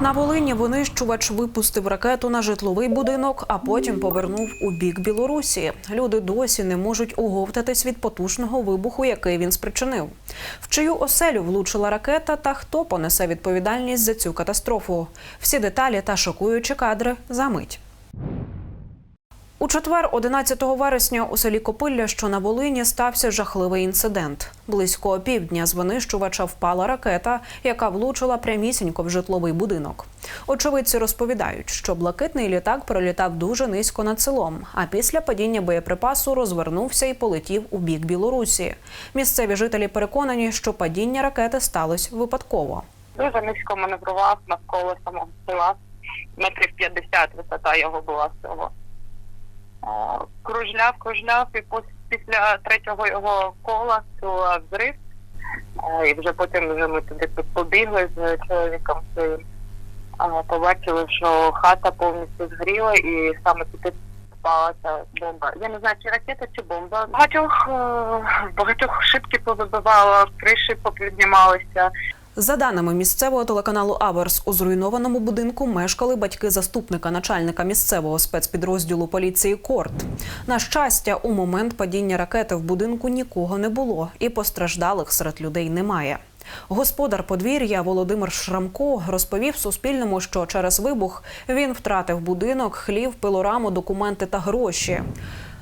На Волині винищувач випустив ракету на житловий будинок, а потім повернув у бік Білорусі. Люди досі не можуть оговтатись від потужного вибуху, який він спричинив. В чию оселю влучила ракета та хто понесе відповідальність за цю катастрофу? Всі деталі та шокуючі кадри за мить. У четвер, 11 вересня, у селі Копилля, що на Волині, стався жахливий інцидент. Близько опівдня з винищувача впала ракета, яка влучила прямісінько в житловий будинок. Очевидці розповідають, що блакитний літак пролітав дуже низько над селом, а після падіння боєприпасу розвернувся і полетів у бік Білорусі. Місцеві жителі переконані, що падіння ракети сталося випадково. Дуже низько маневрував навколо самого села. Метрів 50 висота його була всього. Кружляв, кружляв, і після третього його кола чула взрив. І вже потім вже ми туди побігли з чоловіком своїм. Побачили, що хата повністю згоріла і саме туди впала ця бомба. Я не знаю, чи ракета, чи бомба. Багатьох, е, багатьох шибки повибивало, криші попіднімалися. За даними місцевого телеканалу Аверс, у зруйнованому будинку мешкали батьки заступника начальника місцевого спецпідрозділу поліції Корт. На щастя, у момент падіння ракети в будинку нікого не було, і постраждалих серед людей немає. Господар подвір'я Володимир Шрамко розповів Суспільному, що через вибух він втратив будинок, хлів, пилораму, документи та гроші.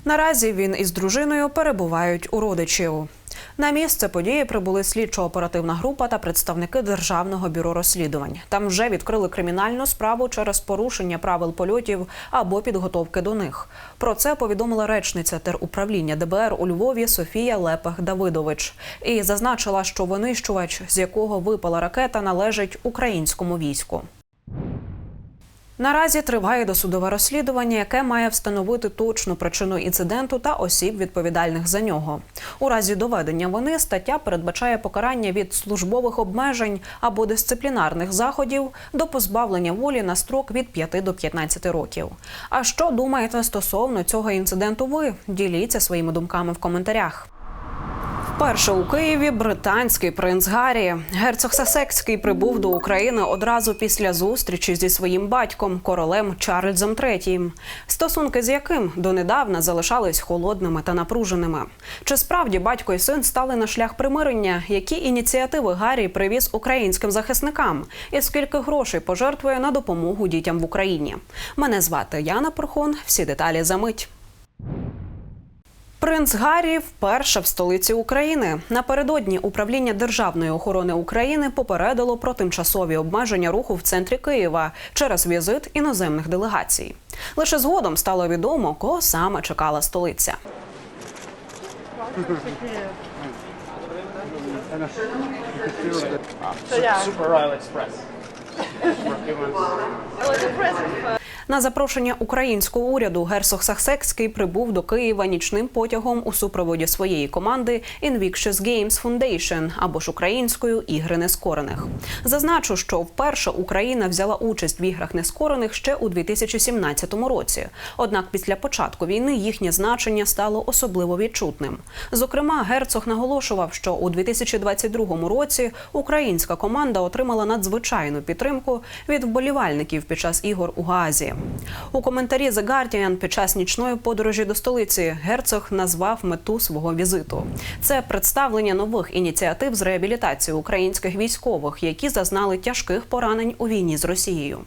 Наразі він із дружиною перебувають у родичів. На місце події прибули слідчо-оперативна група та представники Державного бюро розслідувань. Там вже відкрили кримінальну справу через порушення правил польотів або підготовки до них. Про це повідомила речниця теруправління ДБР у Львові Софія Лепех Давидович і зазначила, що винищувач, з якого випала ракета, належить українському війську. Наразі триває досудове розслідування, яке має встановити точну причину інциденту та осіб відповідальних за нього. У разі доведення вини стаття передбачає покарання від службових обмежень або дисциплінарних заходів до позбавлення волі на строк від 5 до 15 років. А що думаєте стосовно цього інциденту? Ви діліться своїми думками в коментарях. Вперше у Києві британський принц Гаррі. Герцог Сасекський прибув до України одразу після зустрічі зі своїм батьком, королем Чарльзом III, стосунки з яким донедавна залишались холодними та напруженими. Чи справді батько і син стали на шлях примирення? Які ініціативи Гаррі привіз українським захисникам? І скільки грошей пожертвує на допомогу дітям в Україні? Мене звати Яна Порхон. Всі деталі за мить. Принц Гаррі вперше в столиці України. Напередодні управління державної охорони України попередило про тимчасові обмеження руху в центрі Києва через візит іноземних делегацій. Лише згодом стало відомо, кого саме чекала столиця. Super Express. На запрошення українського уряду герцог Саксекський прибув до Києва нічним потягом у супроводі своєї команди Invictus Games Foundation або ж українською ігри нескорених. Зазначу, що вперше Україна взяла участь в іграх нескорених ще у 2017 році. Однак після початку війни їхнє значення стало особливо відчутним. Зокрема, герцог наголошував, що у 2022 році українська команда отримала надзвичайну підтримку від вболівальників під час ігор у Гаазі. У коментарі The Guardian під час нічної подорожі до столиці герцог назвав мету свого візиту. Це представлення нових ініціатив з реабілітації українських військових, які зазнали тяжких поранень у війні з Росією.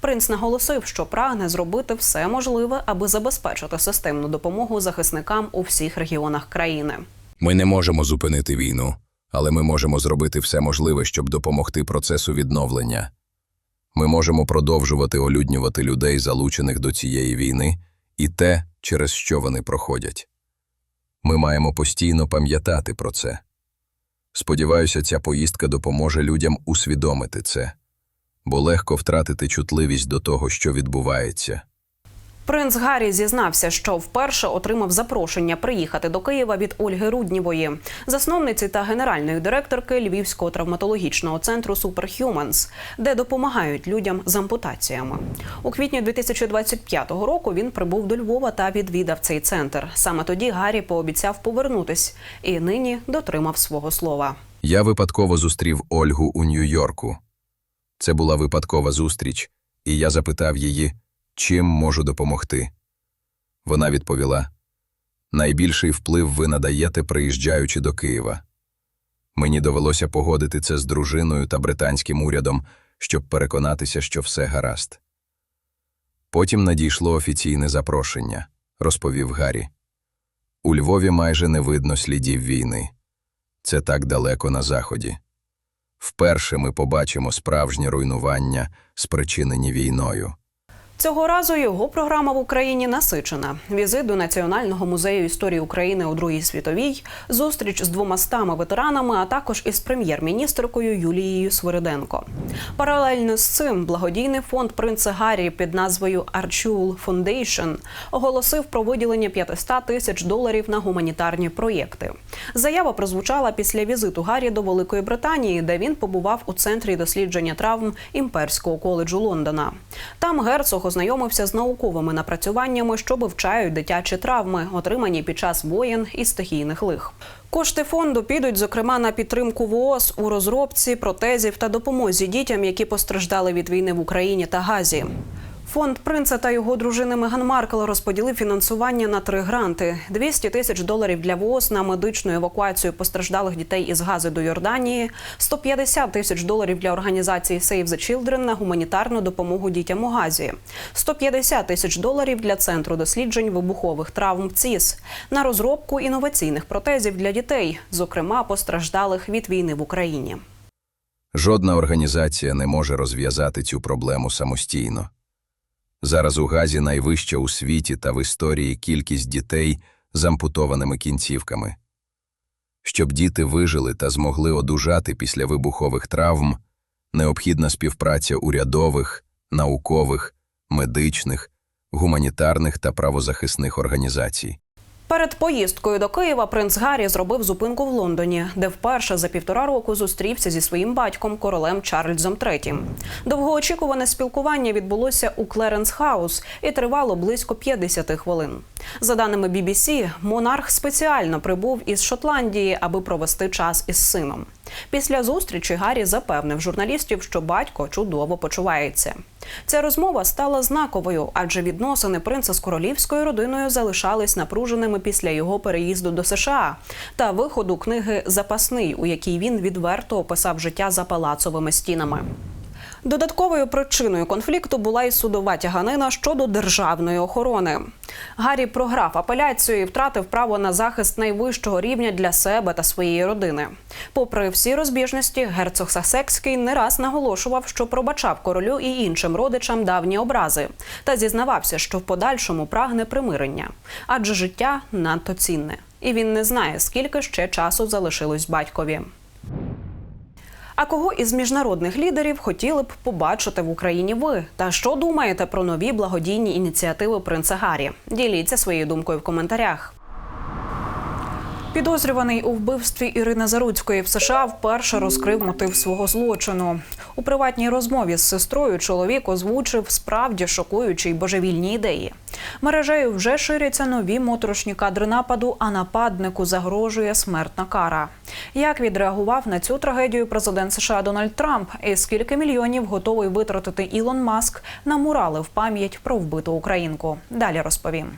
Принц наголосив, що прагне зробити все можливе, аби забезпечити системну допомогу захисникам у всіх регіонах країни. Ми не можемо зупинити війну, але ми можемо зробити все можливе, щоб допомогти процесу відновлення. Ми можемо продовжувати олюднювати людей, залучених до цієї війни, і те, через що вони проходять. Ми маємо постійно пам'ятати про це. Сподіваюся, ця поїздка допоможе людям усвідомити це, бо легко втратити чутливість до того, що відбувається. Принц Гаррі зізнався, що вперше отримав запрошення приїхати до Києва від Ольги Руднєвої, засновниці та генеральної директорки Львівського травматологічного центру Superhumans, де допомагають людям з ампутаціями. У квітні 2025 року він прибув до Львова та відвідав цей центр. Саме тоді Гаррі пообіцяв повернутись і нині дотримав свого слова. Я випадково зустрів Ольгу у Нью-Йорку. Це була випадкова зустріч, і я запитав її, чим можу допомогти. Вона відповіла: Найбільший вплив ви надаєте, приїжджаючи до Києва. Мені довелося погодити це з дружиною та британським урядом, щоб переконатися, що все гаразд. Потім надійшло офіційне запрошення, розповів Гаррі. У Львові майже не видно слідів війни. Це так далеко на заході. Вперше ми побачимо справжнє руйнування, спричинені війною. Цього разу його програма в Україні насичена. Візит до Національного музею історії України у Другій світовій, зустріч з двомастами ветеранами, а також із прем'єр-міністркою Юлією Свириденко. Паралельно з цим благодійний фонд принца Гаррі під назвою Archul Foundation оголосив про виділення 500 тисяч доларів на гуманітарні проєкти. Заява прозвучала після візиту Гаррі до Великої Британії, де він побував у центрі дослідження травм імперського коледжу Лондона. Там герцог ознайомився з науковими напрацюваннями, що вивчають дитячі травми, отримані під час воєн і стихійних лих. Кошти фонду підуть, зокрема, на підтримку ВООЗ у розробці протезів та допомозі дітям, які постраждали від війни в Україні та Газі. Фонд принца та його дружини Меган Маркл розподілив фінансування на три гранти: 200 тисяч доларів для ВООЗ на медичну евакуацію постраждалих дітей із Гази до Йорданії, 150 тисяч доларів для організації Save the Children на гуманітарну допомогу дітям у Газі, 150 тисяч доларів для центру досліджень вибухових травм ЦІС на розробку інноваційних протезів для дітей, зокрема постраждалих від війни в Україні. Жодна організація не може розв'язати цю проблему самостійно. Зараз у Газі найвища у світі та в історії кількість дітей з ампутованими кінцівками. Щоб діти вижили та змогли одужати після вибухових травм, необхідна співпраця урядових, наукових, медичних, гуманітарних та правозахисних організацій. Перед поїздкою до Києва принц Гаррі зробив зупинку в Лондоні, де вперше за півтора року зустрівся зі своїм батьком королем Чарльзом III. Довгоочікуване спілкування відбулося у Клеренс Хаус і тривало близько 50 хвилин. За даними BBC, монарх спеціально прибув із Шотландії, аби провести час із сином. Після зустрічі Гаррі запевнив журналістів, що батько чудово почувається. Ця розмова стала знаковою, адже відносини принца з королівською родиною залишались напруженими після його переїзду до США та виходу книги Запасний, у якій він відверто описав життя за палацовими стінами. Додатковою причиною конфлікту була і судова тяганина щодо державної охорони. Гаррі програв апеляцію і втратив право на захист найвищого рівня для себе та своєї родини. Попри всі розбіжності, герцог Сасекський не раз наголошував, що пробачав королю і іншим родичам давні образи, та зізнавався, що в подальшому прагне примирення, адже життя надто цінне, і він не знає, скільки ще часу залишилось батькові. А кого із міжнародних лідерів хотіли б побачити в Україні ви? Та що думаєте про нові благодійні ініціативи принца Гаррі? Діліться своєю думкою в коментарях. Підозрюваний у вбивстві Ірини Заруцької в США вперше розкрив мотив свого злочину. У приватній розмові з сестрою чоловік озвучив справді шокуючі й божевільні ідеї. Мережею вже ширяться нові моторошні кадри нападу, а нападнику загрожує смертна кара. Як відреагував на цю трагедію президент США Дональд Трамп? І скільки мільйонів готовий витратити Ілон Маск на мурали в пам'ять про вбиту українку? Далі розповім.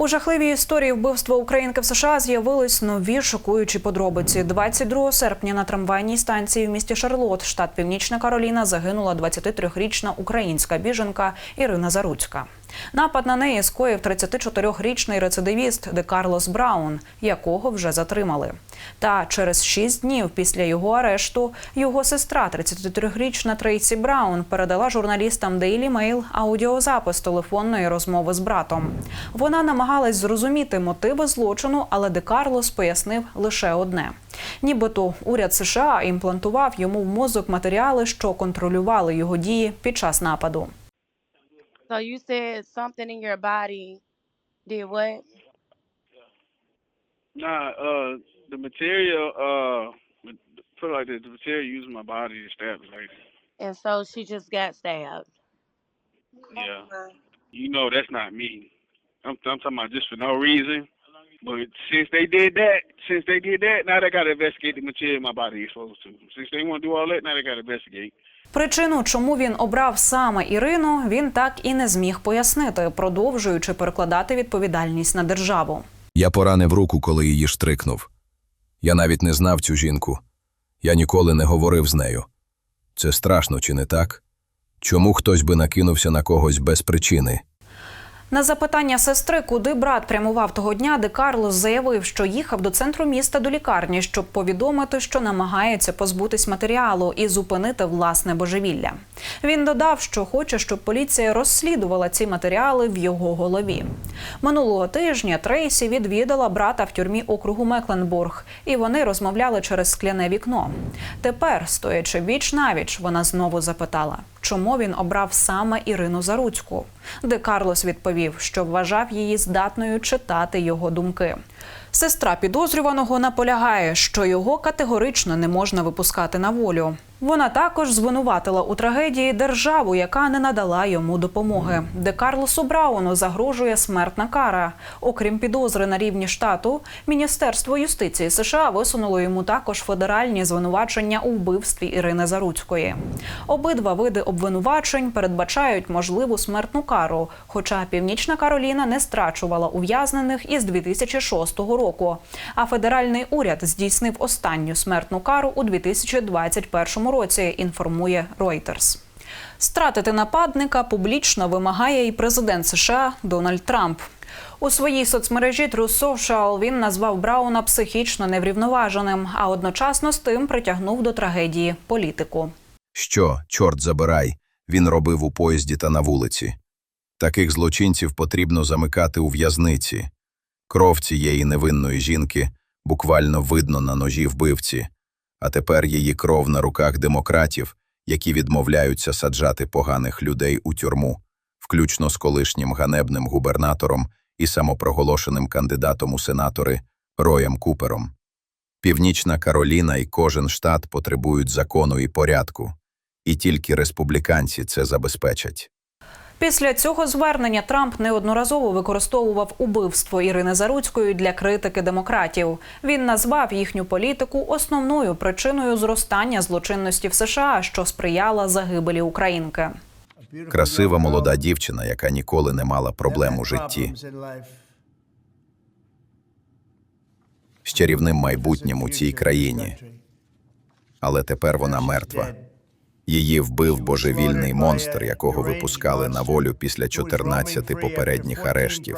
У жахливій історії вбивства українки в США з'явились нові шокуючі подробиці. 22 серпня на трамвайній станції в місті Шарлот, штат Північна Кароліна, загинула 23-річна українська біженка Ірина Заруцька. Напад на неї скоїв 34-річний рецидивіст Де Карлос Браун, якого вже затримали. Та через шість днів після його арешту його сестра, 33-річна Трейсі Браун, передала журналістам Daily Mail аудіозапис телефонної розмови з братом. Вона намагалась зрозуміти мотиви злочину, але Де Карлос пояснив лише одне: нібито уряд США імплантував йому в мозок матеріали, що контролювали його дії під час нападу. So you said something in your body did what? Nah, uh, the material, uh, put it like this, the material used my body to stab the lady. And so she just got stabbed. Yeah. You know that's not me. I'm, I'm talking about just for no reason. But since they did that, since they did that, now they got to investigate the material in my body you're supposed to. Since they want to do all that, now they got to investigate. Причину, чому він обрав саме Ірину, він так і не зміг пояснити, продовжуючи перекладати відповідальність на державу. Я поранив руку, коли її штрикнув. Я навіть не знав цю жінку. Я ніколи не говорив з нею. Це страшно, чи не так? Чому хтось би накинувся на когось без причини? На запитання сестри, куди брат прямував того дня, де Карлос заявив, що їхав до центру міста до лікарні, щоб повідомити, що намагається позбутись матеріалу і зупинити власне божевілля. Він додав, що хоче, щоб поліція розслідувала ці матеріали в його голові. Минулого тижня Трейсі відвідала брата в тюрмі округу Мекленбург, і вони розмовляли через скляне вікно. Тепер, стоячи віч навіч, вона знову запитала, чому він обрав саме Ірину Заруцьку, де Карлос відповів, що вважав її здатною читати його думки. Сестра підозрюваного наполягає, що його категорично не можна випускати на волю. Вона також звинуватила у трагедії державу, яка не надала йому допомоги, де Карлосу Брауну загрожує смертна кара. Окрім підозри на рівні штату, Міністерство юстиції США висунуло йому також федеральні звинувачення у вбивстві Ірини Заруцької. Обидва види обвинувачень передбачають можливу смертну кару, хоча Північна Кароліна не страчувала ув'язнених із 2006 року. А федеральний уряд здійснив останню смертну кару у 2021 році. Інформує Reuters. Стратити нападника публічно вимагає і президент США Дональд Трамп. У своїй соцмережі Social він назвав Брауна психічно неврівноваженим, а одночасно з тим притягнув до трагедії політику. Що, чорт забирай, він робив у поїзді та на вулиці. Таких злочинців потрібно замикати у в'язниці. Кров цієї невинної жінки буквально видно на ножі вбивці, а тепер її кров на руках демократів, які відмовляються саджати поганих людей у тюрму, включно з колишнім ганебним губернатором і самопроголошеним кандидатом у сенатори Роєм Купером. Північна Кароліна і кожен штат потребують закону і порядку, і тільки республіканці це забезпечать. Після цього звернення Трамп неодноразово використовував убивство Ірини Заруцької для критики демократів. Він назвав їхню політику основною причиною зростання злочинності в США, що сприяла загибелі українки. Красива молода дівчина, яка ніколи не мала проблем у житті, з чарівним майбутнім у цій країні. Але тепер вона мертва. Її вбив божевільний монстр, якого випускали на волю після 14 попередніх арештів.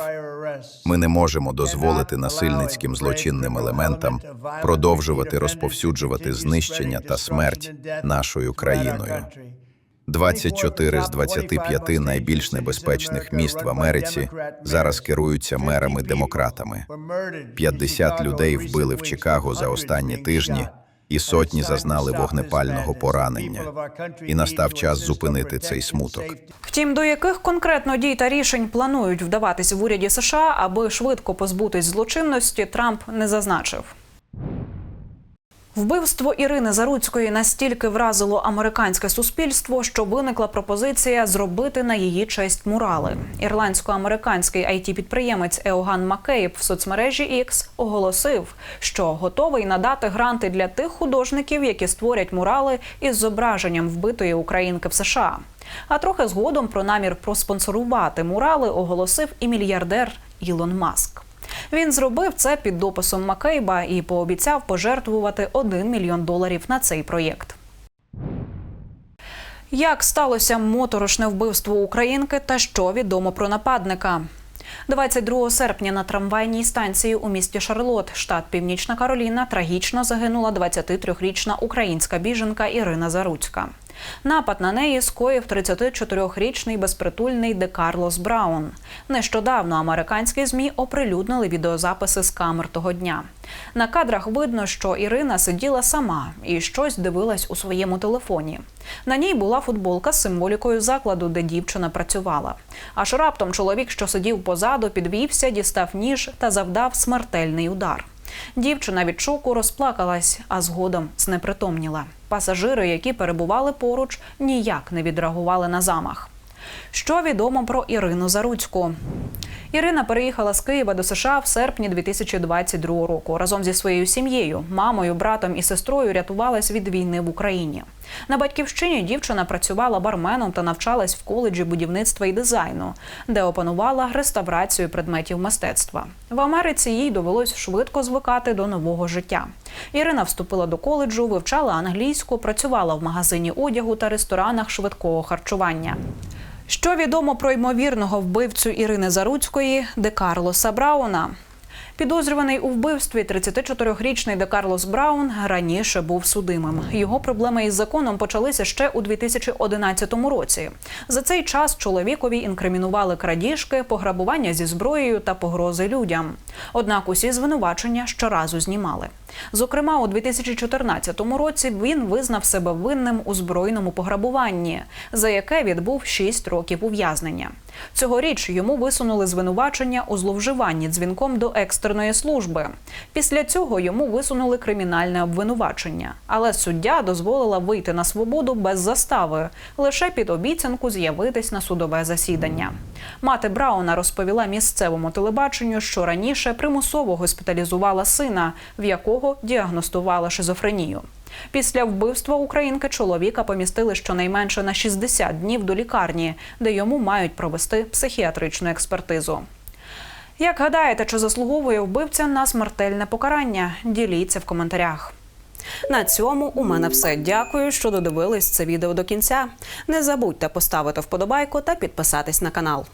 Ми не можемо дозволити насильницьким злочинним елементам продовжувати розповсюджувати знищення та смерть нашою країною. 24 з 25 найбільш небезпечних міст в Америці зараз керуються мерами-демократами. 50 людей вбили в Чикаго за останні тижні, і сотні зазнали вогнепального поранення. І настав час зупинити цей смуток. Втім, до яких конкретно дій та рішень планують вдаватись в уряді США, аби швидко позбутись злочинності, Трамп не зазначив. Вбивство Ірини Заруцької настільки вразило американське суспільство, що виникла пропозиція зробити на її честь мурали. Ірландсько-американський it підприємець Еоган Маккейб в соцмережі X оголосив, що готовий надати гранти для тих художників, які створять мурали із зображенням вбитої українки в США. А трохи згодом про намір проспонсорувати мурали оголосив і мільярдер Ілон Маск. Він зробив це під дописом Маккейба і пообіцяв пожертвувати 1 мільйон доларів на цей проєкт. Як сталося моторошне вбивство українки та що відомо про нападника? 22 серпня на трамвайній станції у місті Шарлот, штат Північна Кароліна, трагічно загинула 23-річна українська біженка Ірина Заруцька. Напад на неї скоїв 34-річний безпритульний Де Карлос Браун. Нещодавно американські змі оприлюднили відеозаписи з камер того дня. На кадрах видно, що Ірина сиділа сама і щось дивилась у своєму телефоні. На ній була футболка з символікою закладу, де дівчина працювала. Аж раптом чоловік, що сидів позаду, підвівся, дістав ніж та завдав смертельний удар. Дівчина від шоку розплакалась, а згодом знепритомніла. Пасажири, які перебували поруч, ніяк не відреагували на замах. Що відомо про Ірину Заруцьку? Ірина переїхала з Києва до США в серпні 2022 року. Разом зі своєю сім'єю, мамою, братом і сестрою рятувалась від війни в Україні. На батьківщині дівчина працювала барменом та навчалась в коледжі будівництва і дизайну, де опанувала реставрацію предметів мистецтва. В Америці їй довелось швидко звикати до нового життя. Ірина вступила до коледжу, вивчала англійську, працювала в магазині одягу та ресторанах швидкого харчування. Що відомо про ймовірного вбивцю Ірини Заруцької Де Карлоса Брауна? Підозрюваний у вбивстві 34-річний Де Карлос Браун раніше був судимим. Його проблеми із законом почалися ще у 2011 році. За цей час чоловікові інкримінували крадіжки, пограбування зі зброєю та погрози людям. Однак усі звинувачення щоразу знімали. Зокрема, у 2014 році він визнав себе винним у збройному пограбуванні, за яке відбув 6 років ув'язнення. Цьогоріч йому висунули звинувачення у зловживанні дзвінком до екстреної служби. Після цього йому висунули кримінальне обвинувачення, але суддя дозволила вийти на свободу без застави, лише під обіцянку з'явитись на судове засідання. Мати Брауна розповіла місцевому телебаченню, що раніше примусово госпіталізувала сина, в якого діагностувала шизофренію. Після вбивства українки чоловіка помістили щонайменше на 60 днів до лікарні, де йому мають провести психіатричну експертизу. Як гадаєте, чи заслуговує вбивця на смертельне покарання? Діліться в коментарях. На цьому у мене все. Дякую, що додивились це відео до кінця. Не забудьте поставити вподобайку та підписатись на канал.